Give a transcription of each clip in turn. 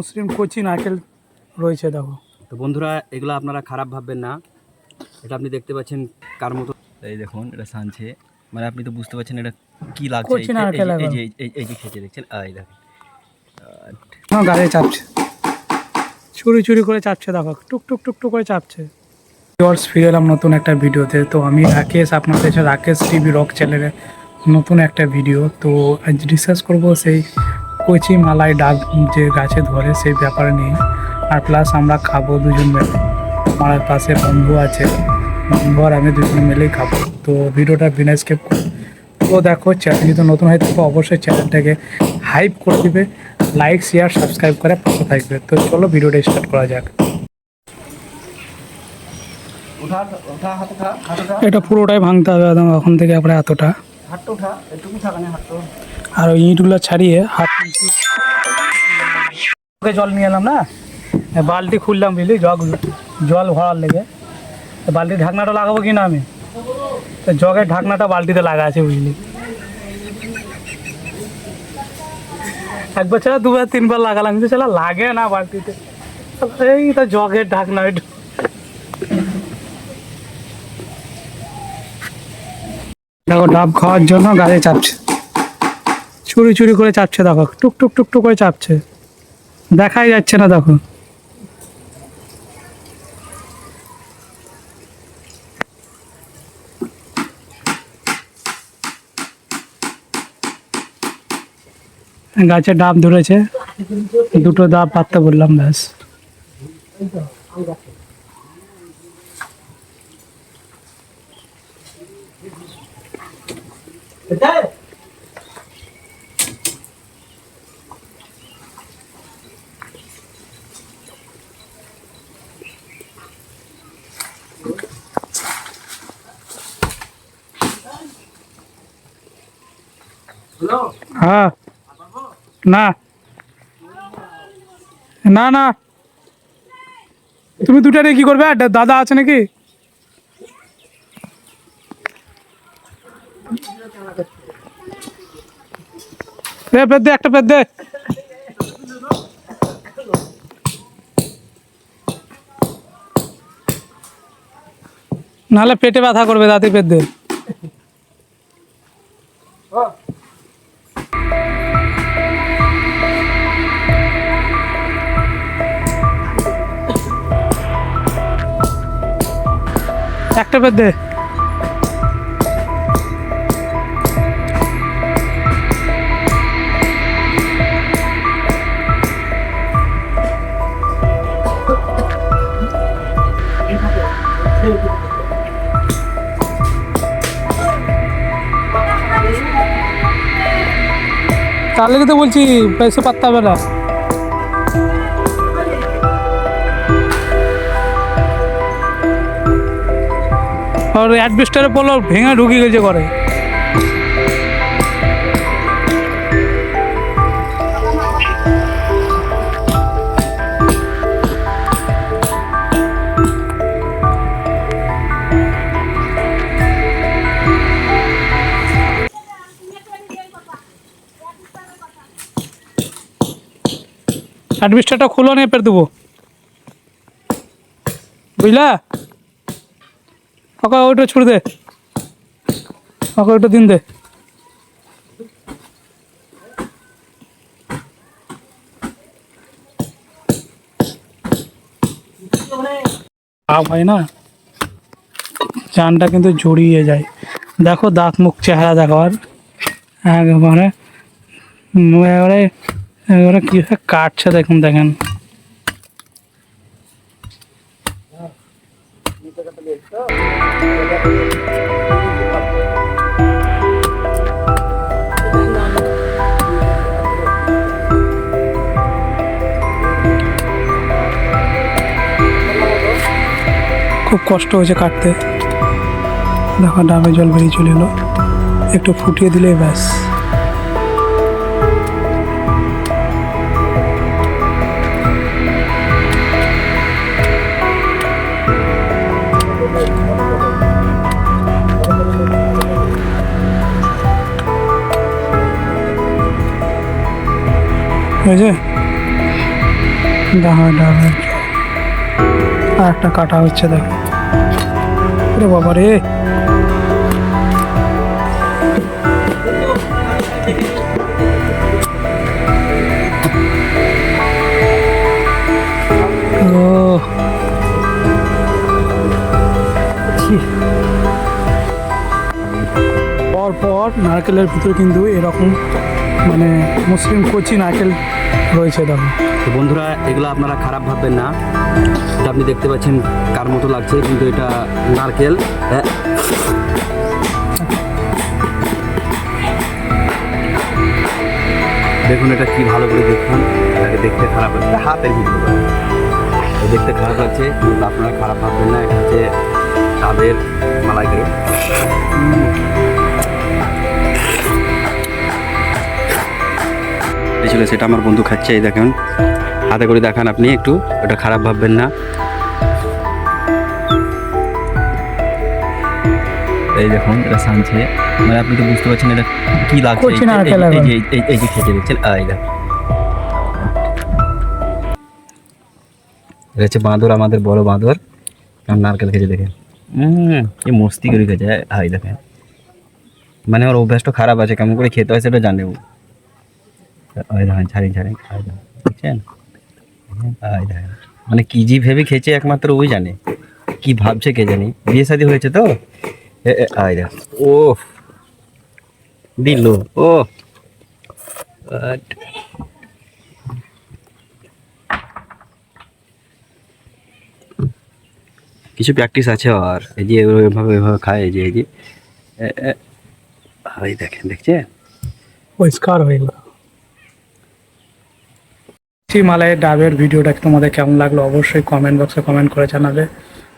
মুসলিম কচি নারকেল রয়েছে দেখো। তো বন্ধুরা এগুলো আপনারা খারাপ ভাববেন না। এটা আপনি দেখতে পাচ্ছেন কার মতো। এই দেখুন এটা সানছে। মানে আপনি তো বুঝতে পারছেন এটা কি লাগছে। এই-। যে এই- যে খেতে দেখছেন? এই দেখেন। না গাড়ি চাপছে। চুরি চুরি করে চাপছে দেখো। টুক টুক টুক টুক করে চাপছে। ভিউয়ার্স ফিরে এলাম নতুন একটা ভিডিওতে। তো আমি রাকেশ আপনাদের সাথে রাকেশ টিভি রক চ্যানেলে নতুন একটা ভিডিও। তো আজ ডিসকাস করব সেই কচি মালাই ডাব যে গাছে ধরে সেই ব্যাপারে নিয়ে। আর প্লাস আমরা খাব দুজন মিলে। আমার পাশে বন্ধু আছে। বন্ধু আর আমি দুজন মিলেই খাব। তো ভিডিওটা বিনা স্কেপ তো দেখো চ্যানেল যদি নতুন হয় থাকো অবশ্যই চ্যানেলটাকে হাইপ করে দিবে। লাইক শেয়ার সাবস্ক্রাইব করে পাশে থাকবে। তো চলো ভিডিওটা স্টার্ট করা যাক। এটা পুরোটাই ভাঙতে হবে একদম এখন থেকে আপনার এতটা। হাতটা উঠা একটু থাকানে হাতটা আর ওই ইঁটগুলো ছাড়িয়ে হাত জল নিয়ে এলাম না? বালতি খুললাম বুঝলি জগ জল ভরার লেগে। বালতির ঢাকনাটা লাগাবো কি না আমি? তো জগের ঢাকনাটা বালতিতে লাগা আছে বুঝলি। একবার ছাড়া দুবার তিনবার লাগালাম কিন্তু সেটা লাগে না বালতিতে। এই তো জগের ঢাকনা দেখো, ডাব খাওয়ার জন্য গাড়ি চাপছে। চুরি চুরি করে চাপছে, দেখো, টুক টুক টুক টুক করে চাপছে। দেখাই যাচ্ছে না, দেখো। গাছে ডাব ধরেছে, দুটো ডাব পাততে বললাম, ব্যাস। হ্যাঁ না না না তুমি দুটা নিয়ে কি করবে আর দা- দাদা আছে নাকি দে পেদ দে, একটা পেদ দে। নাহলে পেটে ব্যথা করবে, দাঁতে পেদ দে। একটা পেদ দে। তার লেগে তো বলছি পয়সা পাত্তা হবে না। আর অ্যাডভেস্টারে পড়ল, ভেঙে ঢুকে গেছে ঘরে। অ্যাডভেস্টারটা খুলো নিয়ে পেরে দেবো। বুঝলা? ওকে, ওইটা ছুড়ে দে। ওকে, ওইটা দিন দে। ভাব হয় না। চানটা কিন্তু জড়িয়ে যায়। দেখো দাঁত মুখ চেহারা দেখো আর। একবারে এবারে এবারে কীভাবে কাটছে দেখুন, দেখেন। খুব কষ্ট হয়েছে কাটতে। দেখো, ডাবে জল বেরিয়ে চলে এলো। একটু ফুটিয়ে দিলেই ব্যাস। দেখা ডাবের আর একটা কাটা হচ্ছে দেখো। বাবা রে। পর নারকেলের ভিতরে কিন্তু এরকম মানে মুসলিম কচি নারকেল রয়েছে দেখো তো বন্ধুরা, এগুলো আপনারা খারাপ ভাববেন না। আপনি দেখতে পাচ্ছেন কার মতো লাগছে, কিন্তু এটা নারকেল। হ্যাঁ। দেখুন এটা কি ভালো করে দেখুন। এটাকে দেখতে খারাপ লাগছে। হাতের ভিতরে দেখতে খারাপ লাগছে, কিন্তু আপনারা খারাপ ভাববেন না। এটা হচ্ছে ডাবের মালাইকারি। ছিল সেটা আমার বন্ধু খাচ্ছে এই দেখেন। হাতে করে দেখান আপনি একটু ওটা খারাপ ভাববেন না। এই দেখুন এটা সানছে। মানে আপনি তো বুঝতে পারছেন এটা কি লাগছে। এই- এই- এই- এই। যে- এই- এই খেতে এই দেখুন। এটা হচ্ছে বাঁদর আমাদের বড় বাঁদর। নারকেল খেতে দেখেন। হুম কি মস্তি করে খেতে হাই দেখেন। মানে ওর অভ্যাসটা খারাপ আছে কেমন করে খেতে হয় সেটা জানে ও। ওই দেখেন ছাড়ি ছাড়ি খাই দেখেন ওই দেখেন মানে কি জি ভেবে খেয়েছে একমাত্র ওই জানে। কি ভাবছে কে জানি। বিয়ে শাদী হয়েছে তো? ও দিল। ও কিছু প্র্যাকটিস আছে আর। এই যে এভাবে এভাবে খায়, এই যে এই যে। দেখেন, দেখছেন? পরিষ্কার হয়ে গেল। মালায়ের ডাবের ভিডিওটা তোমাদের কেমন লাগল অবশ্যই কমেন্ট বক্সে কমেন্ট করে জানাবে।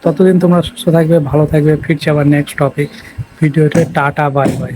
ততদিন তোমরা সুস্থ থাকবে, ভালো থাকবে, ফিরছে আবার নেক্সট টপিক ভিডিওতে টাটা বাই বাই